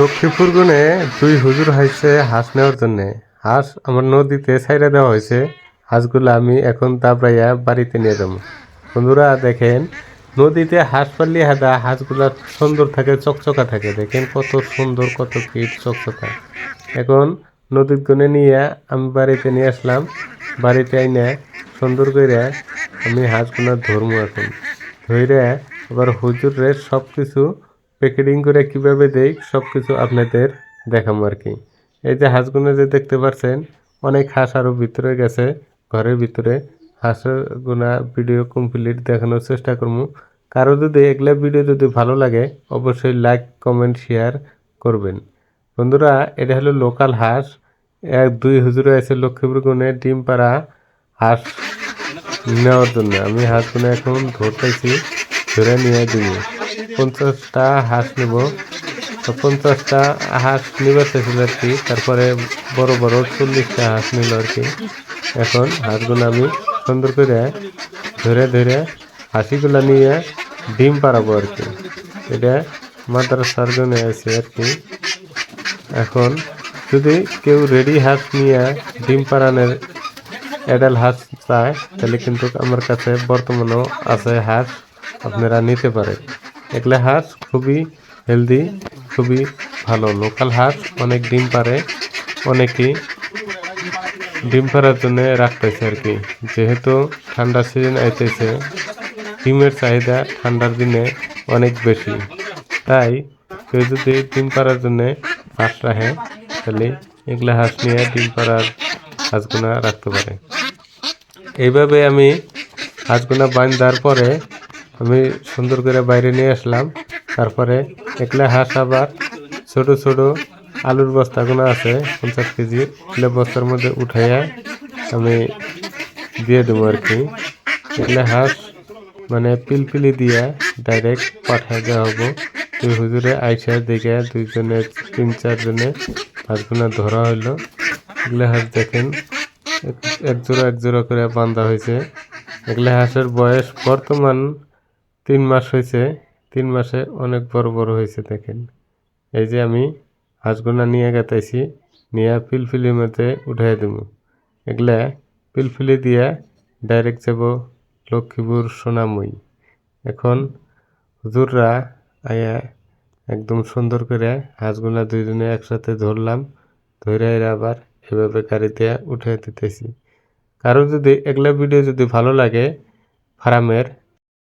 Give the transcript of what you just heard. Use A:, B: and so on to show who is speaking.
A: লক্ষ্মীপুর গুনে দুই হুজুর হাইছে হাঁস নেওয়ার জন্য। হাঁস আমার নদীতে ছাইরা দেওয়া হয়েছে। হাঁসগুলো আমি এখন দাবড়াইয়া বাড়িতে নিয়ে যাব। বন্ধুরা, দেখেন, নদীতে হাঁস পারলে হাদা, হাঁসগুলা সুন্দর থাকে, চকচকা থাকে। দেখেন কত সুন্দর, কত কিট, চকচকা। এখন নদীর গুনে নিয়ে আমি বাড়িতে নিয়ে আসলাম। বাড়িতে আইনে সুন্দর করে আমি হাঁসগুলো ধরবো এখন। ধরে আবার হুজুরের সব কিছু প্যাকেটিং করে কীভাবে দেই সব কিছু আপনাদের দেখাবো আর কি। এই যে হাঁসগুলো যে দেখতে পাচ্ছেন অনেক হাঁস আরও ভিতরে গেছে, ঘরের ভিতরে। হাঁসের গুনা ভিডিও কমপ্লিট দেখানোর চেষ্টা করব। কারও যদি এগুলা ভিডিও যদি ভালো লাগে, অবশ্যই লাইক কমেন্ট শেয়ার করবেন। বন্ধুরা, এটা হলো লোকাল হাঁস। এক, দুই হুজুরে আছে লক্ষ্মীপুর গুণে ডিম পাড়া হাঁস নেওয়ার জন্য। আমি হাঁসগুলো এখন ধরতেছি, ধরে নিয়ে দিব পঞ্চাশটা হাঁস নেব। তো পঞ্চাশটা হাঁস নিবার চাইছিল আর কি তারপরে বড় বড় চল্লিশটা হাঁস নিল আর কি। এখন হাঁসগুলো আমি সুন্দর করে ধরে ধরে হাসিগুলো নিয়ে ডিম পাড়াবো আর কি। এটা মাদ্রাসার জন্য আছে আর কি। এখন যদি কেউ রেডি হাঁস নিয়ে ডিম পাড়ানোর অ্যাডাল হাঁস চায়, তাহলে কিন্তু আমার কাছে বর্তমানেও আছে হাঁস। আপনারা নিতে পারেন। এগুলা হাঁস খুবই হেলদি খুবই ভালো। লোকাল হাঁস অনেক ডিম পারে, অনেকেই ডিম পাড়ার জন্য রাখতেছে আর কি। যেহেতু ঠান্ডা সিজন আইতেছে, ডিমের চাহিদা ঠান্ডার দিনে অনেক বেশি। তাই কেউ যদি ডিম পাড়ার জন্য হাঁস রাখে, তাহলে এগুলা হাঁস নিয়ে ডিম পাড়ার হাঁসগুনা রাখতে পারে। এইভাবে আমি হাঁসগুনা বাঁধার পরে আমি সুন্দর করে বাইরে নিয়ে আসলাম। তারপরে একলা হাঁস আবার ছোট ছোট আলুর বস্তাগুলো আছে, পঞ্চাশ কেজি, এগুলো বস্তার মধ্যে উঠাইয়া আমি দিয়ে দেবো আর কি। এগুলো হাঁস মানে পিলপিলি দিয়া ডাইরেক্ট পাঠায় দেওয়া হব। তুই হুজুরে আইসা দেখে দুইজনে, তিন চারজনে হাঁসগুলো ধরা হইল। এগুলো হাঁস দেখেন এক জোড়া এক জোড়া করে বান্ধা হয়েছে এগুলো হাঁসের বয়স বর্তমান তিন মাস হয়েছে, তিন মাসে অনেক বড় বড় হয়েছে, দেখেন। এই যে আমি হাঁসগুনা নিয়ে গেতাইছি নিয়ে পিলফিলির মধ্যে উঠাই দেবো এগুলা পিলফিলি দিয়ে ডাইরেক্ট যাব লক্ষ্মীপুর সোনাময়ী এখন হুজুররা আয়া একদম সুন্দর করে হাঁসগুলা দুইজনে একসাথে ধরলাম ধরে এরা আবার এভাবে গাড়িতে উঠে দিতেছি। কারও যদি এগুলা ভিডিও যদি ভালো লাগে, ফার্মের